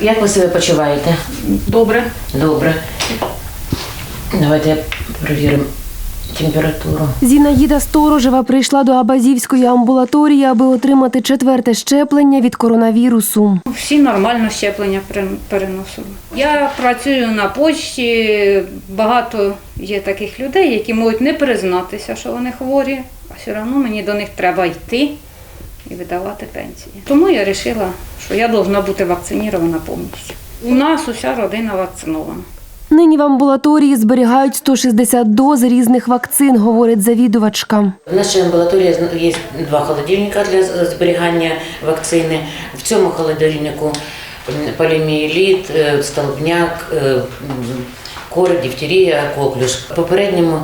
Як ви себе почуваєте? Добре. Добре. Давайте перевіримо температуру. Зінаїда Сторожева прийшла до Абазівської амбулаторії, аби отримати четверте щеплення від коронавірусу. Всі нормально щеплення пере- переносили. Я працюю на почті. Багато є таких людей, які можуть не признатися, що вони хворі, а все одно мені до них треба йти і видавати пенсії. Тому я вирішила, що я повинна бути вакцинірована повністю. У нас уся родина вакцинована. Нині в амбулаторії зберігають 160 доз різних вакцин, говорить завідувачка. В нашій амбулаторії є два холодильника для зберігання вакцини. В цьому холодильнику поліміеліт, е, столбняк, е, кори, дифтерія, коклюш. В попередньому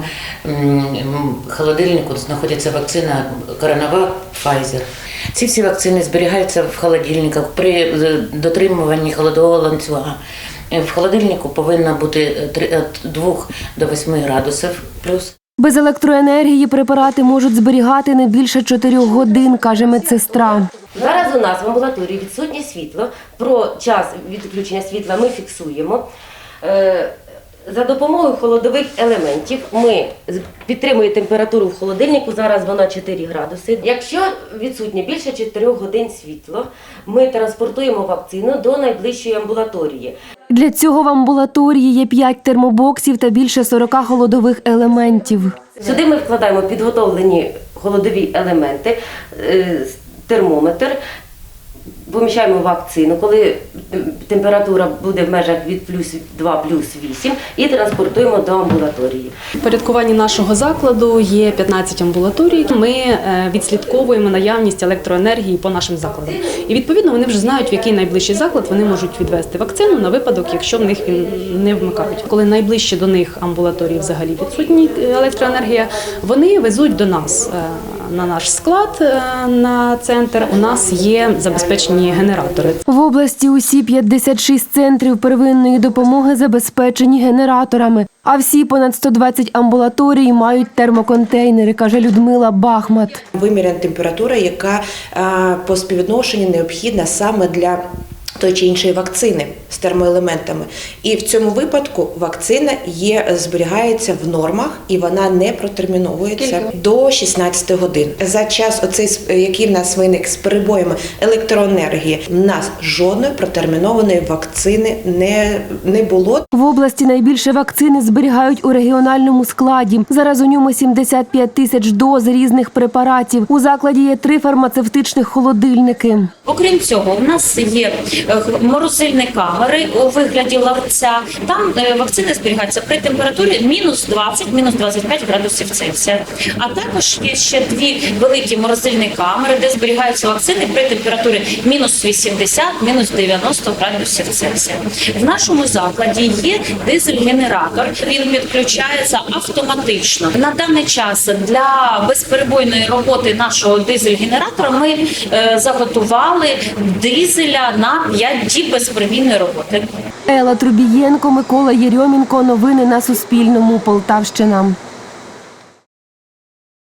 холодильнику знаходиться вакцина Коронавак Pfizer. Ці всі вакцини зберігаються в холодильниках при е, дотримуванні холодового ланцюга. Е, В холодильнику повинно бути е, три- від 2 до 8 градусів плюс. Без електроенергії препарати можуть зберігати не більше 4 годин, каже медсестра. Зараз у нас в амбулаторії відсутнє світло. Про час відключення світла ми фіксуємо. За допомогою холодових елементів ми підтримуємо температуру в холодильнику. Зараз вона 4 градуси. Якщо відсутнє більше 4 годин світло, ми транспортуємо вакцину до найближчої амбулаторії. Для цього в амбулаторії є 5 термобоксів та більше 40 холодових елементів. Сюди ми вкладаємо підготовлені холодові елементи, е, термометр, поміщаємо вакцину, коли температура буде в межах від плюс 2 плюс 8 і транспортуємо до амбулаторії. У порядкуванні нашого закладу є 15 амбулаторій. Ми е, відслідковуємо наявність електроенергії по нашим закладам. І відповідно вони вже знають, в який найближчий заклад вони можуть відвести вакцину на випадок, якщо в них він не вмикають. Коли найближче до них амбулаторії взагалі відсутні е, електроенергія, вони везуть до нас е, на наш склад е, на центр. У нас є забезпечені генератори. В області усі 56 центрів первинної допомоги забезпечені генераторами, а всі понад 120 амбулаторій мають термоконтейнери, каже Людмила Бахмат. виміряна температура, яка е, по співвідношенню необхідна саме для тої чи іншої вакцини з термоелементами. І в цьому випадку вакцина є, зберігається в нормах і вона не протерміновується до 16 годин. За час, оцей, який в нас виник з перебоями електроенергії, в нас жодної протермінованої вакцини не, не було. В області найбільше вакцини зберігають у регіональному складі. Зараз у ньому 75 тисяч доз різних препаратів. У закладі є три фармацевтичних холодильники. Окрім цього, у нас є е, морозильні камери у вигляді ларця. Там е, вакцини зберігаються при температурі мінус 20, мінус 25 градусів Цельсія. А також є ще дві великі морозильні камери, де зберігаються вакцини при температурі мінус 80, мінус 90 градусів Цельсія. В нашому закладі є дизель-генератор. Він підключається автоматично. На даний час для безперебойної роботи нашого дизель-генератора ми е, заготували дизеля на 5 діб безперебійної роботи. Ела Трубієнко, Микола Єрьомінко. Новини на Суспільному. Полтавщина.